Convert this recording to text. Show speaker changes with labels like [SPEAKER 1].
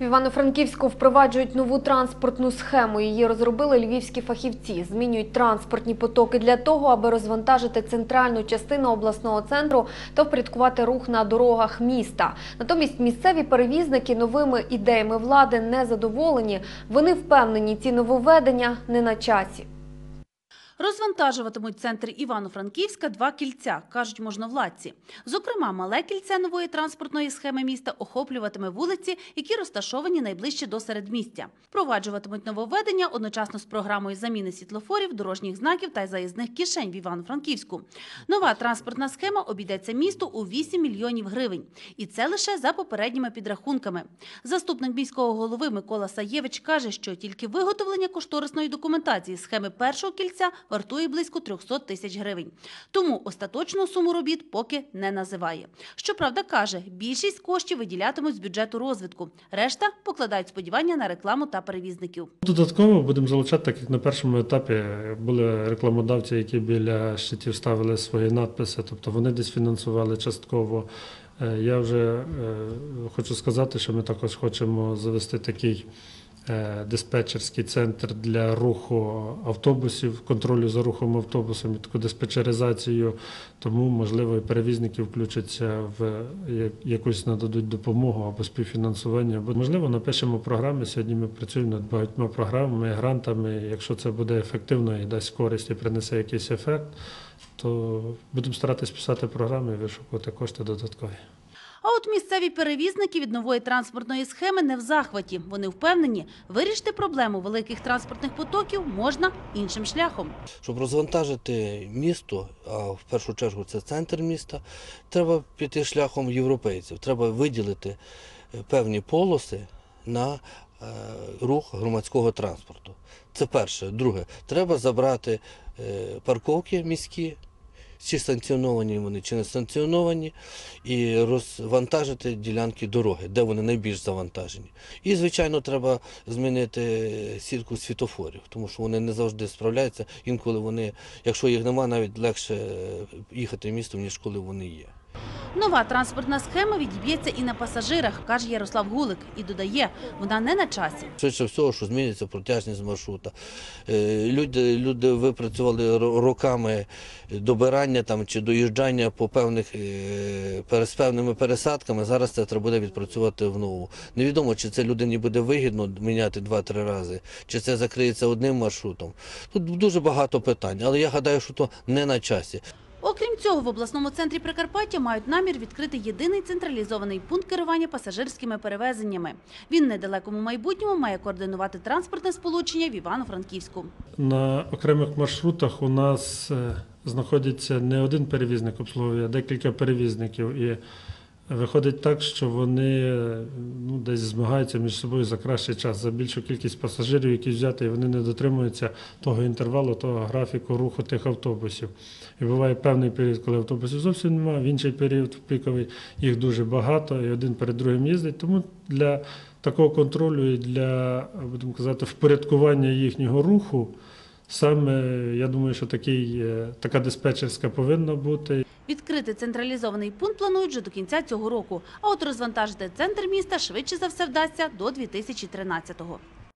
[SPEAKER 1] В Івано-Франківську впроваджують нову транспортну схему. Її розробили львівські фахівці. Змінюють транспортні потоки для того, аби розвантажити центральну частину обласного центру та впорядкувати рух на дорогах міста. Натомість місцеві перевізники новими ідеями влади не задоволені. Вони впевнені, ці нововведення не на часі.
[SPEAKER 2] Розвантажуватимуть центр Івано-Франківська два кільця, кажуть можновладці. Зокрема, мале кільце нової транспортної схеми міста охоплюватиме вулиці, які розташовані найближче до середмістя. Впроваджуватимуть нововведення одночасно з програмою заміни світлофорів, дорожніх знаків та заїзних кишень в Івано-Франківську. Нова транспортна схема обійдеться місту у 8 мільйонів гривень. І це лише за попередніми підрахунками. Заступник міського голови Микола Саєвич каже, що тільки виготовлення кошторисної документації схеми першого кільця вартує близько 300 тисяч гривень. Тому остаточну суму робіт поки не називає. Щоправда, каже, більшість коштів виділятимуть з бюджету розвитку. Решта покладають сподівання на рекламу та перевізників.
[SPEAKER 3] Додатково будемо залучати, так як на першому етапі були рекламодавці, які біля щитів ставили свої надписи, тобто вони десь фінансували частково. Е, Я вже е, хочу сказати, що ми також хочемо завести такий диспетчерський центр для руху автобусів, контролю за рухом автобусом і таку диспетчеризацію. Тому, можливо, і перевізники включаться в якусь нададуть допомогу або співфінансування. Або можливо напишемо програми. Сьогодні ми працюємо над багатьма програмами, грантами. Якщо це буде ефективно і дасть користь і принесе якийсь ефект, то будемо старатись писати програми і вишукувати кошти додаткові.
[SPEAKER 2] А от місцеві перевізники від нової транспортної схеми не в захваті. Вони впевнені, вирішити проблему великих транспортних потоків можна іншим шляхом.
[SPEAKER 4] Щоб розвантажити місто, а в першу чергу це центр міста, треба піти шляхом європейців. Треба виділити е, певні полоси на е, рух громадського транспорту. Це перше. Друге, треба забрати е, парковки міські, чи санкціоновані вони, чи не санкціоновані, і розвантажити ділянки дороги, де вони найбільш завантажені. І, звичайно, треба змінити сітку світофорів, тому що вони не завжди справляються. Інколи вони, якщо їх нема, навіть легше е, їхати містом, ніж коли вони є.
[SPEAKER 2] Нова транспортна схема відіб'ється і на пасажирах, каже Ярослав Гулик, і додає, вона не на часі.
[SPEAKER 4] Швидше всього, що зміниться протяжність маршрута. Е, Люди, люди випрацювали роками добирання там, чи доїжджання по певних е, з певними пересадками. Зараз це треба буде відпрацювати внову. Невідомо, чи це людині буде вигідно міняти два-три рази, чи це закриється одним маршрутом. Тут дуже багато питань, але я гадаю, що то не на часі.
[SPEAKER 2] Окрім цього, в обласному центрі Прикарпаття мають намір відкрити єдиний централізований пункт керування пасажирськими перевезеннями. Він недалекому майбутньому має координувати транспортне сполучення в Івано-Франківську.
[SPEAKER 3] На окремих маршрутах у нас е, знаходиться не один перевізник обслуговує, а декілька перевізників. І виходить так, що вони ну, десь змагаються між собою за кращий час, за більшу кількість пасажирів, які взяти, і вони не дотримуються того інтервалу, того графіку руху тих автобусів. І буває певний період, коли автобусів зовсім немає, в інший період в піковий їх дуже багато, і один перед другим їздить. Тому для такого контролю і для, будемо казати, впорядкування їхнього руху. Саме я думаю, що такий, е, така диспетчерська повинна бути.
[SPEAKER 2] Відкрити централізований пункт планують вже до кінця цього року, а от розвантажити центр міста швидше за все вдасться до 2013-го.